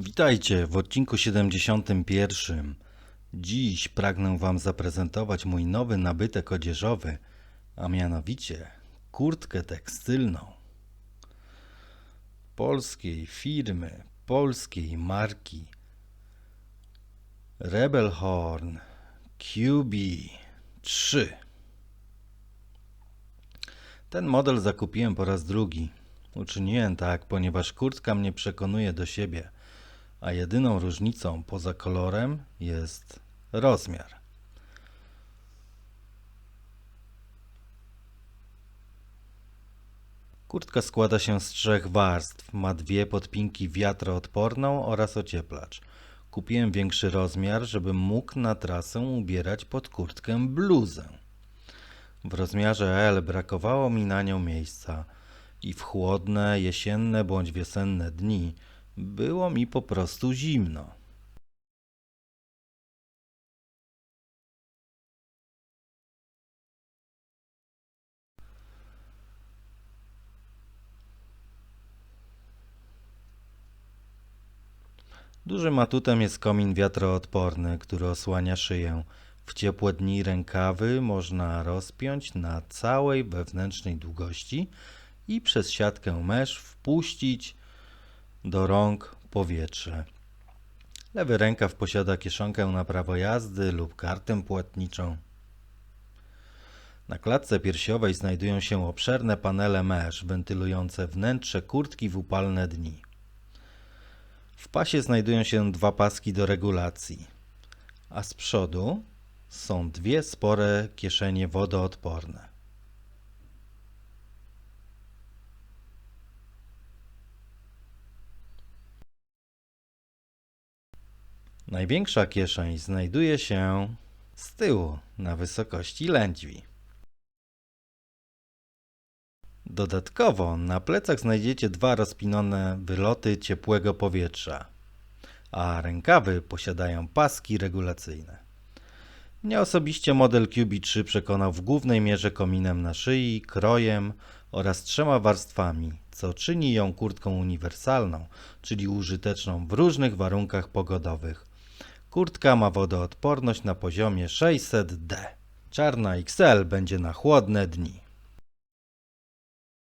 Witajcie w odcinku 71. Dziś pragnę Wam zaprezentować mój nowy nabytek odzieżowy, a mianowicie kurtkę tekstylną. Polskiej firmy, polskiej marki Rebelhorn QB3. Ten model zakupiłem po raz drugi. Uczyniłem tak, ponieważ kurtka mnie przekonuje do siebie, a jedyną różnicą poza kolorem jest rozmiar. Kurtka składa się z trzech warstw. Ma dwie podpinki wiatroodporną oraz ocieplacz. Kupiłem większy rozmiar, żebym mógł na trasę ubierać pod kurtkę bluzę. W rozmiarze L brakowało mi na nią miejsca i w chłodne, jesienne bądź wiosenne dni było mi po prostu zimno. Dużym atutem jest komin wiatroodporny, który osłania szyję. W ciepłe dni rękawy można rozpiąć na całej wewnętrznej długości i przez siatkę mesz wpuścić do rąk powietrze. Lewy rękaw posiada kieszonkę na prawo jazdy lub kartę płatniczą. Na klatce piersiowej znajdują się obszerne panele mesh wentylujące wnętrze kurtki w upalne dni. W pasie znajdują się dwa paski do regulacji, a z przodu są dwie spore kieszenie wodoodporne. Największa kieszeń znajduje się z tyłu, na wysokości lędźwi. Dodatkowo na plecach znajdziecie dwa rozpinane wyloty ciepłego powietrza, a rękawy posiadają paski regulacyjne. Mnie osobiście model QB3 przekonał w głównej mierze kominem na szyi, krojem oraz trzema warstwami, co czyni ją kurtką uniwersalną, czyli użyteczną w różnych warunkach pogodowych. Kurtka ma wodoodporność na poziomie 600D. Czarna XL będzie na chłodne dni.